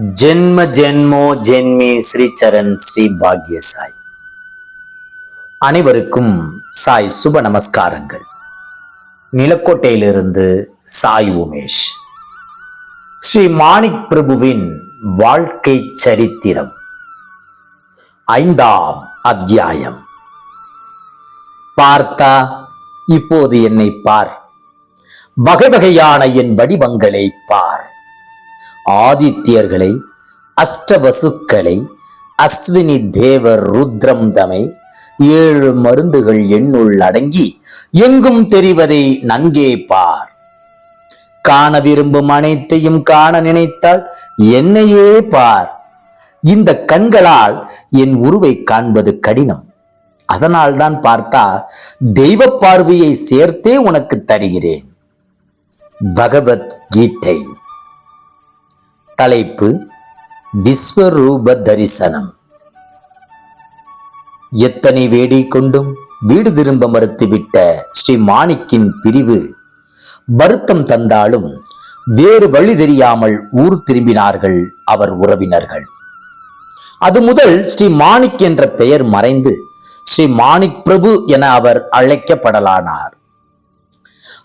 ஜென்ம ஜென்மோ ஜென்மி ஸ்ரீ சரண் ஸ்ரீ பாக்ய சாய். அனைவருக்கும் சாய் சுப நமஸ்காரங்கள். நிலக்கோட்டையிலிருந்து சாய் உமேஷ். ஸ்ரீ மாணிக் பிரபுவின் வாழ்க்கை சரித்திரம். ஐந்தாம் அத்தியாயம். பார்த்தா இப்போது என்னை பார். வகை வகையான என் வடிவங்களை பார். ஆதித்யர்களை அஷ்டவசுக்களை அஸ்வினி தேவர் ருத்ரம் தமை ஏழு மருந்துகள் எண்ணுள் அடங்கி எங்கும் தெரிவதை நன்கே பார். காண விரும்பும் அனைத்தையும் காண நினைத்தால் என்னையே பார். இந்த கண்களால் என் உருவை காண்பது கடினம். அதனால்தான் பார்த்தா தெய்வ பார்வையை சேர்த்தே உனக்கு தருகிறேன். பகவத் கீதை. தலைப்பு விஸ்வரூப தரிசனம். எத்தனை வேடி கொண்டும் வீடு திரும்ப மறுத்துவிட்ட ஸ்ரீ மாணிக்கின் பிரிவு வருத்தம் தந்தாலும் வேறு வழி தெரியாமல் ஊர் திரும்பினார்கள் அவர் உறவினர்கள். அது முதல் ஸ்ரீ மாணிக் என்ற பெயர் மறைந்து ஸ்ரீ மாணிக் பிரபு என அவர் அழைக்கப்படலானார்.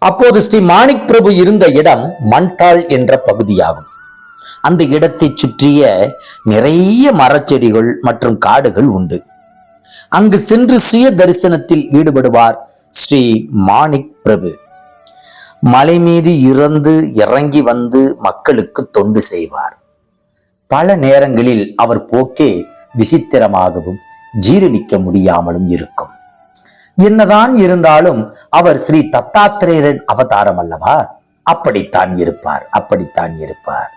அப்போது ஸ்ரீ மாணிக் பிரபு இருந்த இடம் மண்தாள் என்ற பகுதியாகும். அந்த இடத்தைச் சுற்றிய நிறைய மரச்செடிகள் மற்றும் காடுகள் உண்டு. அங்கு சென்று சுய தரிசனத்தில் ஈடுபடுவார் ஸ்ரீ மாணிக் பிரபு. மலை மீது இறந்து இறங்கி வந்து மக்களுக்கு தொண்டு செய்வார். பல நேரங்களில் அவர் போக்கே விசித்திரமாகவும் ஜீரணிக்க முடியாமலும் இருக்கும். என்னதான் இருந்தாலும் அவர் ஸ்ரீ தத்தாத்திரேயரின் அவதாரம் அல்லவா? அப்படித்தான் இருப்பார் அப்படித்தான் இருப்பார்.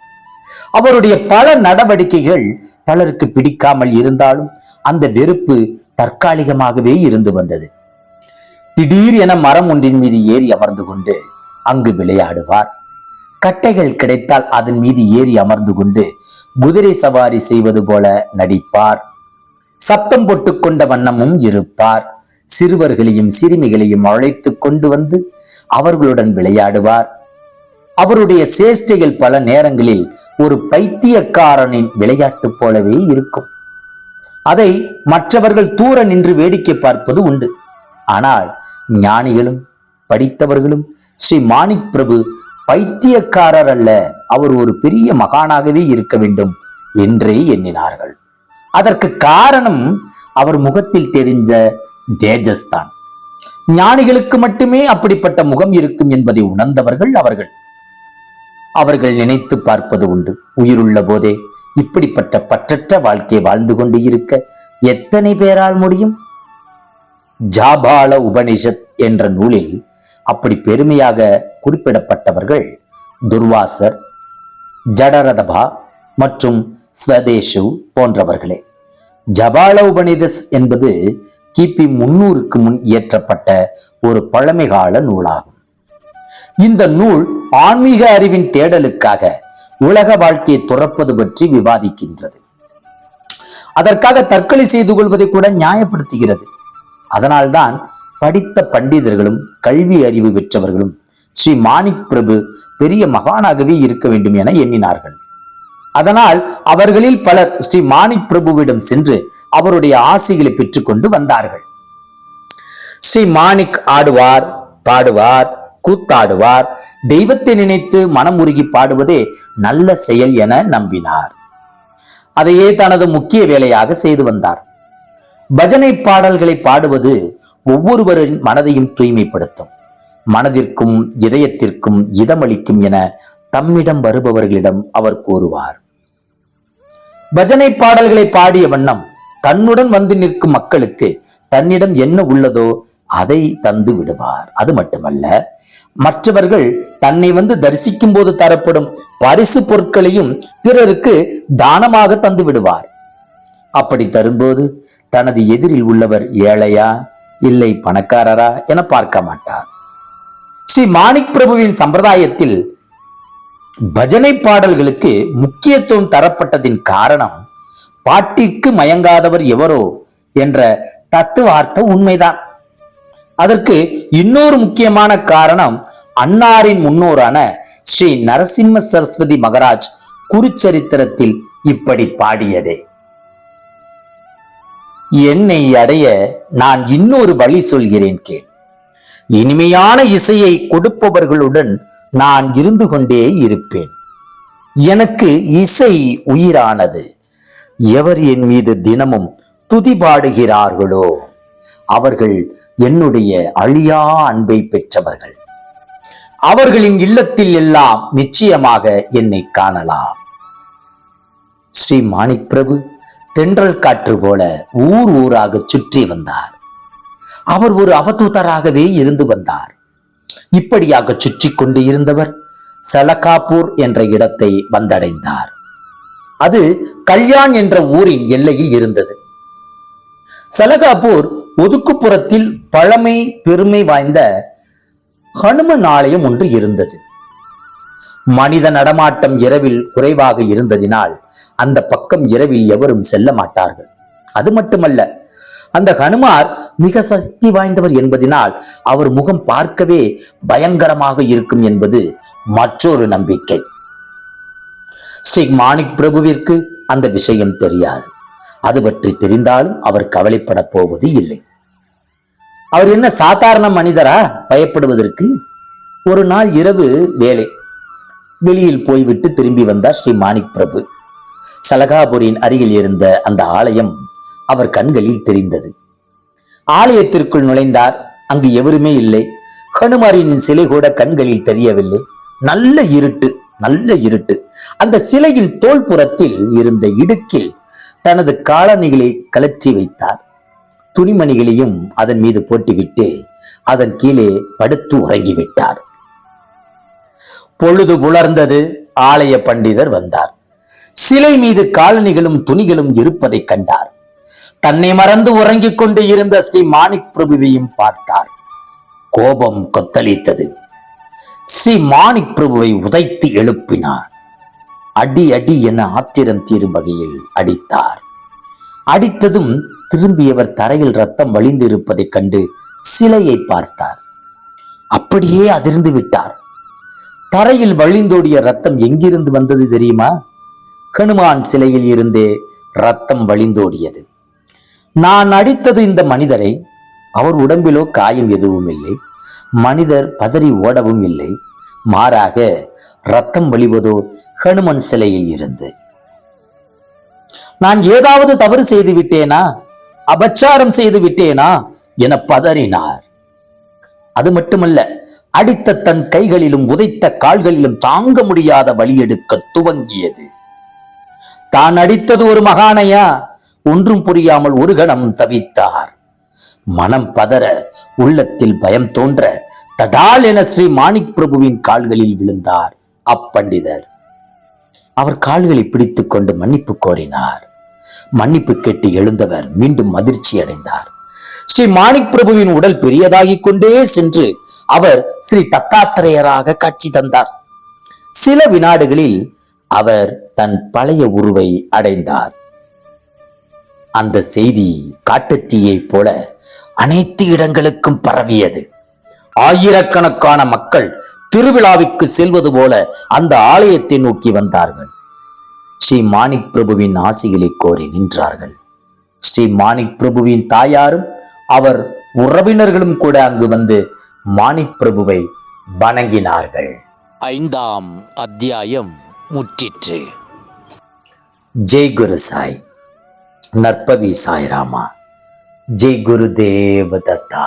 அவருடைய பல நடவடிக்கைகள் பலருக்கு பிடிக்காமல் இருந்தாலும் அந்த வெறுப்பு தற்காலிகமாகவே இருந்து வந்தது. திடீர் என மரம் ஒன்றின் மீது ஏறி அமர்ந்து கொண்டு அங்கு விளையாடுவார். கட்டைகள் கிடைத்தால் அதன் மீது ஏறி அமர்ந்து கொண்டு குதிரை சவாரி செய்வது போல நடிப்பார். சத்தம் போட்டு கொண்ட வண்ணமும் இருப்பார். சிறுவர்களையும் சிறுமிகளையும் அழைத்து கொண்டு வந்து அவர்களுடன் விளையாடுவார். அவருடைய சேஷ்டைகள் பல நேரங்களில் ஒரு பைத்தியக்காரனின் விளையாட்டு போலவே இருக்கும். அதை மற்றவர்கள் தூர நின்று வேடிக்கை பார்ப்பது உண்டு. ஆனால் ஞானிகளும் படித்தவர்களும் ஸ்ரீ மாணிக் பிரபு பைத்தியக்காரர் அல்ல அவர் ஒரு பெரிய மகானாகவே இருக்க வேண்டும் என்றே எண்ணினார்கள். அதற்கு காரணம் அவர் முகத்தில் தெரிந்த தேஜஸ்தான். ஞானிகளுக்கு மட்டுமே அப்படிப்பட்ட முகம் இருக்கும் என்பதை உணர்ந்தவர்கள் அவர்கள். அவர்கள் நினைத்து பார்ப்பது உண்டு. உயிருள்ள போதே இப்படிப்பட்ட பற்றற்ற வாழ்க்கை வாழ்ந்து கொண்டு இருக்க எத்தனை பேரால் முடியும்? ஜாபால உபனிஷத் என்ற நூலில் அப்படி பெருமையாக குறிப்பிடப்பட்டவர்கள் துர்வாசர் ஜடரதபா மற்றும் ஸ்வதேஷு போன்றவர்களே. ஜபால உபனிதஸ் என்பது கிபி முன்னூறுக்கு முன் இயற்றப்பட்ட ஒரு பழமைகால நூலாகும். இந்த நூல் ஆன்மீக அறிவின் தேடலுக்காக உலக வாழ்க்கையை துறப்பது பற்றி விவாதிக்கின்றது. அதற்காக தற்கொலை செய்து கொள்வதை கூட நியாயப்படுத்துகிறது. அதனால்தான் படித்த பண்டிதர்களும் கல்வி அறிவு பெற்றவர்களும் ஸ்ரீ மாணிக் பிரபு பெரிய மகானாகவே இருக்க வேண்டும் என எண்ணினார்கள். அதனால் அவர்களில் பலர் ஸ்ரீ மாணிக் பிரபுவிடம் சென்று அவருடைய ஆசைகளை பெற்றுக்கொண்டு வந்தார்கள். ஸ்ரீ மாணிக் ஆடுவார் பாடுவார் கூத்தாடுவார். தெய்வத்தை நினைத்து மனம் உருகி பாடுவதே நல்ல செயல் என நம்பினார். அதையே தனது முக்கிய வேலையாக செய்து வந்தார். பஜனை பாடல்களை பாடுவது ஒவ்வொருவரின் மனதையும் தூய்மைப்படுத்தும். மனதிற்கும் இதயத்திற்கும் இதமளிக்கும் என தம்மிடம் வருபவர்களிடம் அவர் கூறுவார். பஜனை பாடல்களை பாடிய வண்ணம் தன்னுடன் வந்து நிற்கும் மக்களுக்கு தன்னிடம் என்ன உள்ளதோ அதை தந்து விடுவார். அது மட்டுமல்ல மற்றவர்கள் தன்னை வந்து தரிசிக்கும் போது தரப்படும் பரிசு பொருட்களையும் பிறருக்கு தானமாக தந்து விடுவார். அப்படி தரும்போது தனது எதிரில் உள்ளவர் ஏழையா இல்லை பணக்காரரா என பார்க்க மாட்டார். ஸ்ரீ மாணிக் பிரபுவின் சம்பிரதாயத்தில் பஜனை பாடல்களுக்கு முக்கியத்துவம் தரப்பட்டதின் காரணம் பாட்டிற்கு மயங்காதவர் எவரோ என்ற தத்துவார்த்த உண்மைதான். அதற்கு இன்னொரு முக்கியமான காரணம் அன்னாரின் முன்னோரான ஸ்ரீ நரசிம்ம சரஸ்வதி மகராஜ் குருச்சரித்திரத்தில் இப்படி பாடியதே. என்னை அடைய நான் இன்னொரு வழி சொல்கிறேன் கேள். இனிமையான இசையை கொடுப்பவர்களுடன் நான் இருந்து கொண்டே இருப்பேன். எனக்கு இசை உயிரானது. எவர் என் மீது தினமும் துதி பாடுகிறார்களோ? அவர்கள் என்னுடைய அழியா அன்பை பெற்றவர்கள். அவர்களின் இல்லத்தில் எல்லாம் நிச்சயமாக என்னை காணலாம். ஸ்ரீ மாணிக் பிரபு தென்றல் காற்று போல ஊர் ஊராக சுற்றி வந்தார். அவர் ஒரு அவதூதராகவே இருந்து வந்தார். இப்படியாக சுற்றி கொண்டு இருந்தவர் சலகாப்பூர் என்ற இடத்தை வந்தடைந்தார். அது கல்யாண் என்ற ஊரின் எல்லையில் இருந்தது. சலகாப்பூர் ஒதுக்குப்புறத்தில் பழமை பெருமை வாய்ந்த ஹனுமன் ஆலயம் ஒன்று இருந்தது. மனித நடமாட்டம் இரவில் குறைவாக இருந்ததினால் அந்த பக்கம் இரவில் எவரும் செல்ல மாட்டார்கள். அது மட்டுமல்ல அந்த ஹனுமார் மிக சக்தி வாய்ந்தவர் என்பதினால் அவர் முகம் பார்க்கவே பயங்கரமாக இருக்கும் என்பது மற்றொரு நம்பிக்கை. ஸ்ரீ மாணிக் பிரபுவிற்கு அந்த விஷயம் தெரியாது. அது பற்றி தெரிந்தாலும் அவர் கவலைப்பட போவது இல்லை. அவர் என்ன சாதாரண மனிதரா? பயப்படுவதற்கு ஒரு நாள் இரவு வேலை வெளியில் போய்விட்டு திரும்பி வந்தார் ஸ்ரீ மாணிக் பிரபு சலகாபுரின் அருகில் இருந்த அந்த ஆலயம் அவர் கண்களில் தெரிந்தது. ஆலயத்திற்குள் நுழைந்தார். அங்கு எவருமே இல்லை. ஹனுமாரின் சிலை கூட கண்களில் தெரியவில்லை. நல்ல இருட்டு. நல்ல இருட்டு. அந்த சிலையின் தோல்புறத்தில் இருந்த இடுக்கில் தனது காலணிகளை கலற்றி வைத்தார். துணிமணிகளையும் அதன் மீது போட்டுவிட்டு அதன் கீழே படுத்து உறங்கிவிட்டார். பொழுது புலர்ந்தது ஆலய பண்டிதர் வந்தார். சிலை மீது காலணிகளும் துணிகளும் இருப்பதை கண்டார். தன்னை மறந்து உறங்கிக் கொண்டு இருந்த ஸ்ரீ மாணிக் பிரபுவையும் பார்த்தார். கோபம் கொத்தளித்தது. ஸ்ரீ மாணிக் பிரபுவை உதைத்து எழுப்பினார். அடி அடி என ஆத்திரம் தீரும் வகையில் அடித்தார். அடித்ததும் திரும்பியவர் தரையில் ரத்தம் வழிந்திருப்பதைக் கண்டு சிலையை பார்த்தார். அப்படியே அதிர்ந்து விட்டார். தரையில் வழிந்தோடிய ரத்தம் எங்கிருந்து வந்தது தெரியுமா? ஹனுமான் சிலையில் இருந்தே ரத்தம் வழிந்தோடியது. நான் அடித்தது இந்த மனிதரை அவர் உடம்பிலோ காயம் எதுவும் இல்லை மனிதர் பதறி ஓடவும் இல்லை. மாறாக ரத்தம் வழிவதோ ஹனுமன் சிலையில் இருந்து. நான் ஏதாவது தவறு செய்து விட்டேனா? அபச்சாரம் செய்து விட்டேனா? என பதறினார். அது மட்டுமல்ல அடித்த தன் கைகளிலும் உதைத்த கால்களிலும் தாங்க முடியாத வலி எடுக்க துவங்கியது. தான் அடித்தது ஒரு மகானையா? ஒன்றும் புரியாமல் ஒரு கணம் தவித்தார். மனம் பதற உள்ளத்தில் பயம் தோன்ற தடால் என ஸ்ரீ மாணிக் பிரபுவின் கால்களில் விழுந்தார் அப்பண்டிதர். அவர் கால்களை பிடித்துக் கொண்டு மன்னிப்பு கோரினார். மன்னிப்பு கேட்டு எழுந்தவர் மீண்டும் அதிர்ச்சி அடைந்தார். ஸ்ரீ மாணிக் பிரபுவின் உடல் பெரியதாகிக் கொண்டே சென்று அவர் ஸ்ரீ தத்தாத்திரேயராக காட்சி தந்தார். சில வினாடுகளில் அவர் தன் பழைய உருவை அடைந்தார். அந்த செய்தி காட்டுத்தீயைப் போல அனைத்து இடங்களுக்கும் பரவியது. ஆயிரக்கணக்கான மக்கள் திருவிழாவிற்கு செல்வது போல அந்த ஆலயத்தை நோக்கி வந்தார்கள். ஸ்ரீ மாணிக் பிரபுவின் ஆசிகளை கோரி நின்றார்கள். ஸ்ரீ மாணிக் பிரபுவின் தாயாரும் அவர் உறவினர்களும் கூட அங்கு வந்து மாணிக் பிரபுவை வணங்கினார்கள். ஐந்தாம் அத்தியாயம் முற்றிற்று. ஜெய் குரு சாய். நற்பவி சாய்ராமா. ஜெய் குரு தேவதத்தா